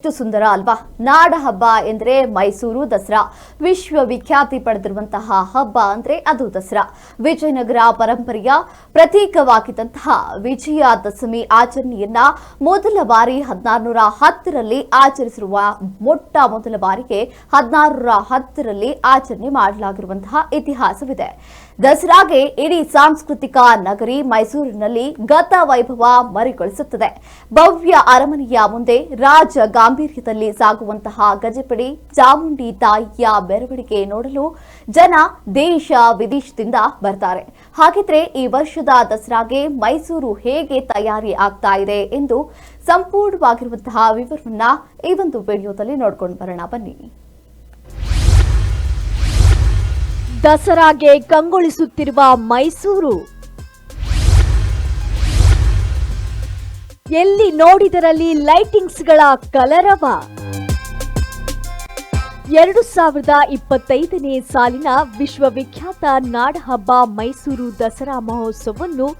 ಎಷ್ಟು ಸುಂದರ ಅಲ್ವಾ? ನಾಡ ಹಬ್ಬ ಎಂದ್ರೆ ಮೈಸೂರು ದಸರಾ. ವಿಶ್ವವಿಖ್ಯಾತಿ ಪಡೆದಿರುವಂತಹ ಹಬ್ಬ ಅಂದ್ರೆ ಅದು ದಸರಾ. ವಿಜಯನಗರ ಪರಂಪರೆಯ ಪ್ರತೀಕವಾಗಿದ್ದಂತಹ ವಿಜಯ ದಶಮಿ ಆಚರಣೆಯನ್ನ ಮೊದಲ ಬಾರಿ ಹದಿನಾರುನೂರ ಹತ್ತರಲ್ಲಿ ಆಚರಿಸಿರುವ ಮೊಟ್ಟ ಮೊದಲ ಬಾರಿಗೆ ಹದಿನಾರುನೂರ ಹತ್ತರಲ್ಲಿ ಆಚರಣೆ ಮಾಡಲಾಗಿರುವಂತಹ ಇತಿಹಾಸವಿದೆ. ದಸರಾಗೆ ಇಡೀ ಸಾಂಸ್ಕೃತಿಕ ನಗರಿ ಮೈಸೂರಿನಲ್ಲಿ ಗತ ವೈಭವ ಮರಿಗೊಳಿಸುತ್ತದೆ. ಭವ್ಯ ಅರಮನೆಯ ಮುಂದೆ ರಾಜ ಗಾಂಭೀರ್ಯದಲ್ಲಿ ಸಾಗುವಂತಹ ಗಜಪಡಿ, ಚಾಮುಂಡಿ ತಾಯಿಯ ಮೆರವಣಿಗೆ ನೋಡಲು ಜನ ದೇಶ ವಿದೇಶದಿಂದ ಬರ್ತಾರೆ. ಹಾಗಿದ್ರೆ ಈ ವರ್ಷದ ದಸರಾಗೆ ಮೈಸೂರು ಹೇಗೆ ತಯಾರಿ ಆಗ್ತಾ ಇದೆ ಎಂದು ಸಂಪೂರ್ಣವಾಗಿರುವಂತಹ ವಿವರವನ್ನ ಈ ಒಂದು ವಿಡಿಯೋದಲ್ಲಿ ನೋಡ್ಕೊಂಡು ಬರೋಣ. ಬನ್ನಿ. ದಸರಾಗೆ ಕಂಗೊಳಿಸುತ್ತಿರುವ ಮೈಸೂರು ಎಲ್ಲಿ ನೋಡಿದರಲ್ಲಿ ಲೈಟಿಂಗ್ಸ್ಗಳ ಕಲರವ? ಎರಡು ಸಾವಿರದ ಇಪ್ಪತ್ತೈದನೇ ಸಾಲಿನ ವಿಶ್ವವಿಖ್ಯಾತ ನಾಡಹಬ್ಬ ಮೈಸೂರು ದಸರಾ ಮಹೋತ್ಸವವನ್ನು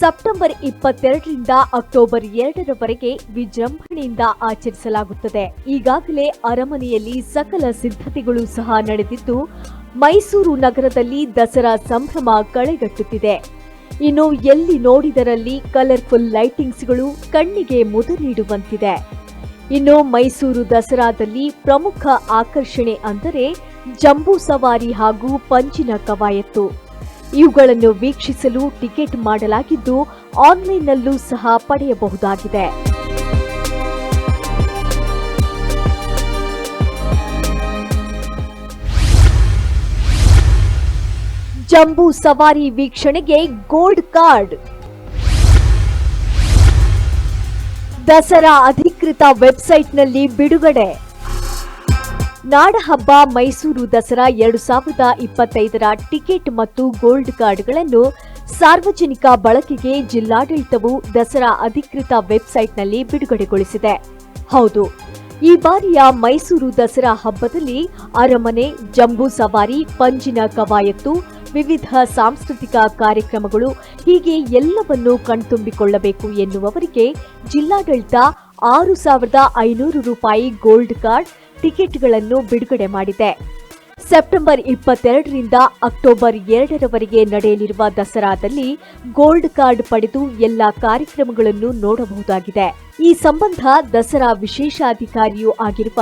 ಸೆಪ್ಟೆಂಬರ್ ಇಪ್ಪತ್ತೆರಡರಿಂದ ಅಕ್ಟೋಬರ್ ಎರಡರವರೆಗೆ ವಿಜೃಂಭಣೆಯಿಂದ ಆಚರಿಸಲಾಗುತ್ತದೆ. ಈಗಾಗಲೇ ಅರಮನೆಯಲ್ಲಿ ಸಕಲ ಸಿದ್ಧತೆಗಳು ಸಹ ನಡೆದಿದ್ದು, ಮೈಸೂರು ನಗರದಲ್ಲಿ ದಸರಾ ಸಂಭ್ರಮ ಕಳೆಗಟ್ಟುತ್ತಿದೆ. ಇನ್ನು ಎಲ್ಲಿ ನೋಡಿದರಲ್ಲಿ ಕಲರ್ಫುಲ್ ಲೈಟಿಂಗ್ಸ್ಗಳು ಕಣ್ಣಿಗೆ ಮುದ ನೀಡುವಂತಿದೆ. ಇನ್ನು ಮೈಸೂರು ದಸರಾದಲ್ಲಿ ಪ್ರಮುಖ ಆಕರ್ಷಣೆ ಅಂದರೆ ಜಂಬೂ ಸವಾರಿ ಹಾಗೂ ಪಂಚಿನ ಕವಾಯತ್ತು. ಇವುಗಳನ್ನು ವೀಕ್ಷಿಸಲು ಟಿಕೆಟ್ ಮಾಡಲಾಗಿದ್ದು ಆನ್ಲೈನ್ನಲ್ಲೂ ಸಹ ಪಡೆಯಬಹುದಾಗಿದೆ. ಜಂಬೂ ಸವಾರಿ ವೀಕ್ಷಣೆಗೆ ಗೋಲ್ಡ್ ಕಾರ್ಡ್. ದಸರಾ ಅಧಿಕೃತ ವೆಬ್ಸೈಟ್ನಲ್ಲಿ ಬಿಡುಗಡೆ. ನಾಡಹಬ್ಬ ಮೈಸೂರು ದಸರಾ ಎರಡು ಸಾವಿರದ ಇಪ್ಪತ್ತೈದರ ಟಿಕೆಟ್ ಮತ್ತು ಗೋಲ್ಡ್ ಕಾರ್ಡ್ಗಳನ್ನು ಸಾರ್ವಜನಿಕ ಬಳಕೆಗೆ ಜಿಲ್ಲಾಡಳಿತವು ದಸರಾ ಅಧಿಕೃತ ವೆಬ್ಸೈಟ್ನಲ್ಲಿ ಬಿಡುಗಡೆಗೊಳಿಸಿದೆ. ಹೌದು, ಈ ಬಾರಿಯ ಮೈಸೂರು ದಸರಾ ಹಬ್ಬದಲ್ಲಿ ಅರಮನೆ, ಜಂಬೂ ಸವಾರಿ, ಪಂಜಿನ ಕವಾಯತ್ತು ವಿವಿಧ ಸಾಂಸ್ಕೃತಿಕ ಕಾರ್ಯಕ್ರಮಗಳು ಹೀಗೆ ಎಲ್ಲವನ್ನೂ ಕಣ್ತುಂಬಿಕೊಳ್ಳಬೇಕು ಎನ್ನುವವರಿಗೆ ಜಿಲ್ಲಾಡಳಿತ ಆರು ಸಾವಿರದ ಐನೂರು ರೂಪಾಯಿ ಗೋಲ್ಡ್ ಕಾರ್ಡ್ ಟಿಕೆಟ್ಗಳನ್ನು ಬಿಡುಗಡೆ ಮಾಡಿದೆ. ಸೆಪ್ಟೆಂಬರ್ ಇಪ್ಪತ್ತೆರಡರಿಂದ ಅಕ್ಟೋಬರ್ ಎರಡರವರೆಗೆ ನಡೆಯಲಿರುವ ದಸರಾದಲ್ಲಿ ಗೋಲ್ಡ್ ಕಾರ್ಡ್ ಪಡೆದು ಎಲ್ಲ ಕಾರ್ಯಕ್ರಮಗಳನ್ನು ನೋಡಬಹುದಾಗಿದೆ. ಈ ಸಂಬಂಧ ದಸರಾ ವಿಶೇಷಾಧಿಕಾರಿಯೂ ಆಗಿರುವ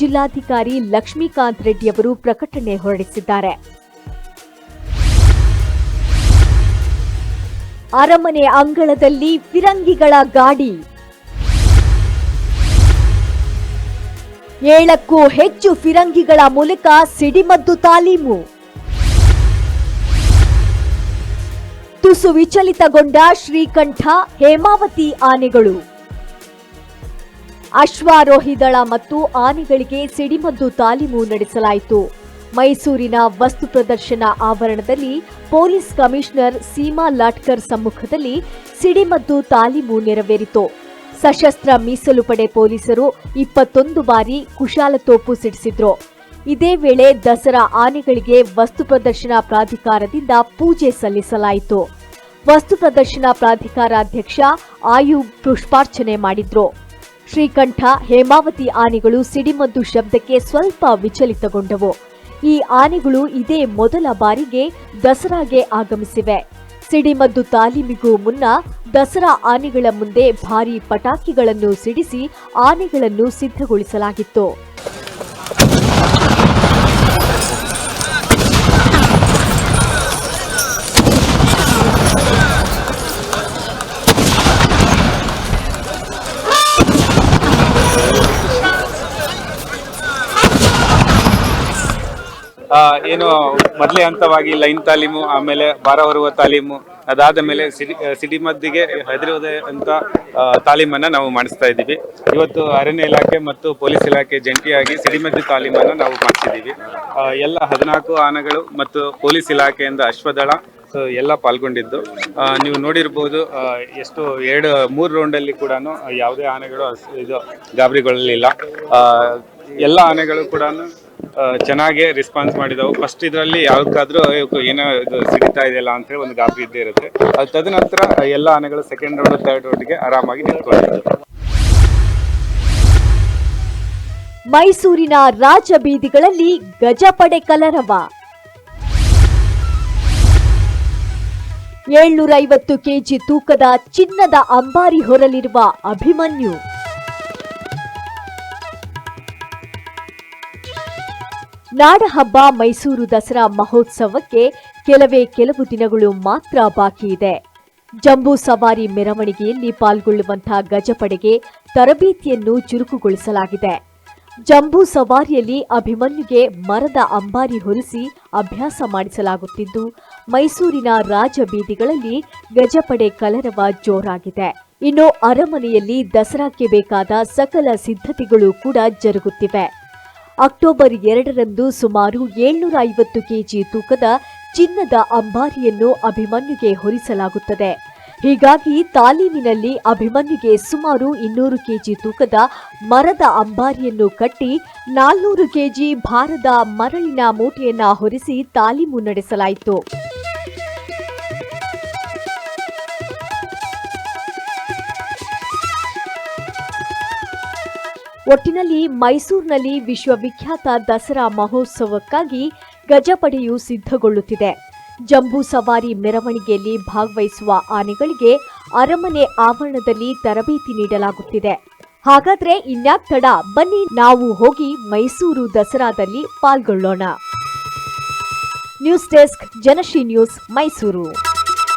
ಜಿಲ್ಲಾಧಿಕಾರಿ ಲಕ್ಷ್ಮೀಕಾಂತ್ ರೆಡ್ಡಿಯವರು ಪ್ರಕಟಣೆ ಹೊರಡಿಸಿದ್ದಾರೆ. ಅರಮನೆ ಅಂಗಳದಲ್ಲಿ ಫಿರಂಗಿಗಳ ಗಾಡಿ. ಏಳಕ್ಕೂ ಹೆಚ್ಚು ಫಿರಂಗಿಗಳ ಮೂಲಕ ಸಿಡಿಮದ್ದು ತಾಲೀಮು. ತುಸು ವಿಚಲಿತಗೊಂಡ ಶ್ರೀಕಂಠ, ಹೇಮಾವತಿ ಆನೆಗಳು. ಅಶ್ವಾರೋಹಿ ದಳ ಮತ್ತು ಆನೆಗಳಿಗೆ ಸಿಡಿಮದ್ದು ತಾಲೀಮು ನಡೆಸಲಾಯಿತು. ಮೈಸೂರಿನ ವಸ್ತು ಪ್ರದರ್ಶನ ಆವರಣದಲ್ಲಿ ಪೊಲೀಸ್ ಕಮಿಷನರ್ ಸೀಮಾ ಲಾಟ್ಕರ್ ಸಮ್ಮುಖದಲ್ಲಿ ಸಿಡಿಮದ್ದು ತಾಲೀಮು ನೆರವೇರಿತು. ಸಶಸ್ತ್ರ ಮೀಸಲು ಪಡೆ ಪೊಲೀಸರು ಇಪ್ಪತ್ತೊಂದು ಬಾರಿ ಕುಶಾಲತೋಪು ಸಿಡಿಸಿದ್ರು. ಇದೇ ವೇಳೆ ದಸರಾ ಆನೆಗಳಿಗೆ ವಸ್ತು ಪ್ರದರ್ಶನ ಪ್ರಾಧಿಕಾರದಿಂದ ಪೂಜೆ ಸಲ್ಲಿಸಲಾಯಿತು. ವಸ್ತು ಪ್ರದರ್ಶನ ಪ್ರಾಧಿಕಾರ ಅಧ್ಯಕ್ಷ ಆಯುಬ್ ಪುಷ್ಪಾರ್ಚನೆ ಮಾಡಿದ್ರು. ಶ್ರೀಕಂಠ ಹೇಮಾವತಿ ಆನೆಗಳು ಸಿಡಿಮದ್ದು ಶಬ್ದಕ್ಕೆ ಸ್ವಲ್ಪ ವಿಚಲಿತಗೊಂಡವು. ಈ ಆನೆಗಳು ಇದೇ ಮೊದಲ ಬಾರಿಗೆ ದಸರಾಗೆ ಆಗಮಿಸಿವೆ. ಸಿಡಿಮದ್ದು ತಾಲೀಮಿಗೂ ಮುನ್ನ ದಸರಾ ಆನೆಗಳ ಮುಂದೆ ಭಾರೀ ಪಟಾಕಿಗಳನ್ನು ಸಿಡಿಸಿ ಆನೆಗಳನ್ನು ಸಿದ್ಧಗೊಳಿಸಲಾಗಿತ್ತು. ಏನು ಮೊದಲೇ ಹಂತವಾಗಿ ಲೈನ್ ತಾಲೀಮು, ಆಮೇಲೆ ಬಾರ ಹೊರುವ ತಾಲೀಮು, ಅದಾದ ಮೇಲೆ ಸಿಡಿ ಸಿಡಿಮದ್ದಿಗೆ ಹೆದರುವುದೇ ಅಂತ ತಾಲೀಮನ್ನು ನಾವು ಮಾಡಿಸ್ತಾ ಇದ್ದೀವಿ. ಇವತ್ತು ಅರಣ್ಯ ಇಲಾಖೆ ಮತ್ತು ಪೊಲೀಸ್ ಇಲಾಖೆ ಜಂಟಿಯಾಗಿ ಸಿಡಿಮದ್ದು ತಾಲೀಮನ್ನು ನಾವು ಮಾಡಿಸಿದ್ದೀವಿ ಎಲ್ಲ ಹದಿನಾಲ್ಕು ಆನೆಗಳು ಮತ್ತು ಪೊಲೀಸ್ ಇಲಾಖೆಯಿಂದ ಅಶ್ವದಳ ಎಲ್ಲ ಪಾಲ್ಗೊಂಡಿದ್ದು. ನೀವು ನೋಡಿರ್ಬೋದು ಎಷ್ಟು, ಎರಡು, ಮೂರು ರೌಂಡಲ್ಲಿ ಕೂಡ ಯಾವುದೇ ಆನೆಗಳು ಇದು ಗಾಬರಿಗೊಳ್ಳಲಿಲ್ಲ. ಎಲ್ಲ ಆನೆಗಳು ಕೂಡ ಚೆನ್ನಾಗಿ ರೆಸ್ಪಾನ್ಸ್ ಮಾಡಿದವು. ಫಸ್ಟ್ ಇದರಲ್ಲಿ ಯಾವ್ದಾದ್ರೂ ಏನೋ ಇದು ಸಿಗ್ತಾ ಇದೆಯಲ್ಲ ಅಂತ ಒಂದು ಗಾಬರಿ ಇದ್ದೇ ಇರುತ್ತೆ. ಅದು ತದನಂತರ ಎಲ್ಲ ಆನೆಗಳು ಸೆಕೆಂಡ್ ರೌಂಡ್ ಥರ್ಡ್ ರೌಂಡ್ಗೆ ಆರಾಮಾಗಿ ನಿಂತ್ಕೊಂಡಿದ್ದು ಮೈಸೂರಿನ ರಾಜ ಬೀದಿಗಳಲ್ಲಿ ಗಜಪಡೆ ಕಲರವ. ಏಳ್ನೂರ ಐವತ್ತು ಕೆಜಿ ತೂಕದ ಚಿನ್ನದ ಅಂಬಾರಿ ಹೊರಲಿರುವ ಅಭಿಮನ್ಯು. ನಾಡಹಬ್ಬ ಮೈಸೂರು ದಸರಾ ಮಹೋತ್ಸವಕ್ಕೆ ಕೆಲವೇ ಕೆಲವು ದಿನಗಳು ಮಾತ್ರ ಬಾಕಿ ಇದೆ. ಜಂಬೂ ಸವಾರಿ ಮೆರವಣಿಗೆಯಲ್ಲಿ ಪಾಲ್ಗೊಳ್ಳುವಂತಹ ಗಜಪಡೆಗೆ ತರಬೇತಿಯನ್ನು ಚುರುಕುಗೊಳಿಸಲಾಗಿದೆ. ಜಂಬೂ ಸವಾರಿಯಲ್ಲಿ ಅಭಿಮನ್ಯುಗೆ ಮರದ ಅಂಬಾರಿ ಹೊರಿಸಿ ಅಭ್ಯಾಸ ಮಾಡಿಸಲಾಗುತ್ತಿದ್ದು, ಮೈಸೂರಿನ ರಾಜಬೀದಿಗಳಲ್ಲಿ ಗಜಪಡೆ ಕಲರವ ಜೋರಾಗಿದೆ. ಇನ್ನು ಅರಮನೆಯಲ್ಲಿ ದಸರಾಕ್ಕೆ ಬೇಕಾದ ಸಕಲ ಸಿದ್ಧತೆಗಳು ಕೂಡ ಜರುಗುತ್ತಿವೆ. ಅಕ್ಟೋಬರ್ ಎರಡರಂದು ಸುಮಾರು ಏಳ್ನೂರ ಐವತ್ತು ಕೆಜಿ ತೂಕದ ಚಿನ್ನದ ಅಂಬಾರಿಯನ್ನು ಅಭಿಮನ್ಯುಗೆ ಹೊರಿಸಲಾಗುತ್ತದೆ. ಹೀಗಾಗಿ ತಾಲೀಮಿನಲ್ಲಿ ಅಭಿಮನ್ಯುಗೆ ಸುಮಾರು ಇನ್ನೂರು ಕೆಜಿ ತೂಕದ ಮರದ ಅಂಬಾರಿಯನ್ನು ಕಟ್ಟಿ ನಾಲ್ನೂರು ಕೆಜಿ ಭಾರದ ಮರಳಿನ ಮೂಟೆಯನ್ನು ಹೊರಿಸಿ ತಾಲೀಮು ನಡೆಸಲಾಯಿತು. ಒಟ್ಟಿನಲ್ಲಿ ಮೈಸೂರಿನಲ್ಲಿ ವಿಶ್ವವಿಖ್ಯಾತ ದಸರಾ ಮಹೋತ್ಸವಕ್ಕಾಗಿ ಗಜಪಡೆಯು ಸಿದ್ಧಗೊಳ್ಳುತ್ತಿದೆ. ಜಂಬೂ ಸವಾರಿ ಮೆರವಣಿಗೆಯಲ್ಲಿ ಭಾಗವಹಿಸುವ ಆನೆಗಳಿಗೆ ಅರಮನೆ ಆವರಣದಲ್ಲಿ ತರಬೇತಿ ನೀಡಲಾಗುತ್ತಿದೆ. ಹಾಗಾದ್ರೆ ಇನ್ಯಾಕ್ ತಡ? ಬನ್ನಿ ನಾವು ಹೋಗಿ ಮೈಸೂರು ದಸರಾದಲ್ಲಿ ಪಾಲ್ಗೊಳ್ಳೋಣ. News desk, Janashree news, Mysuru.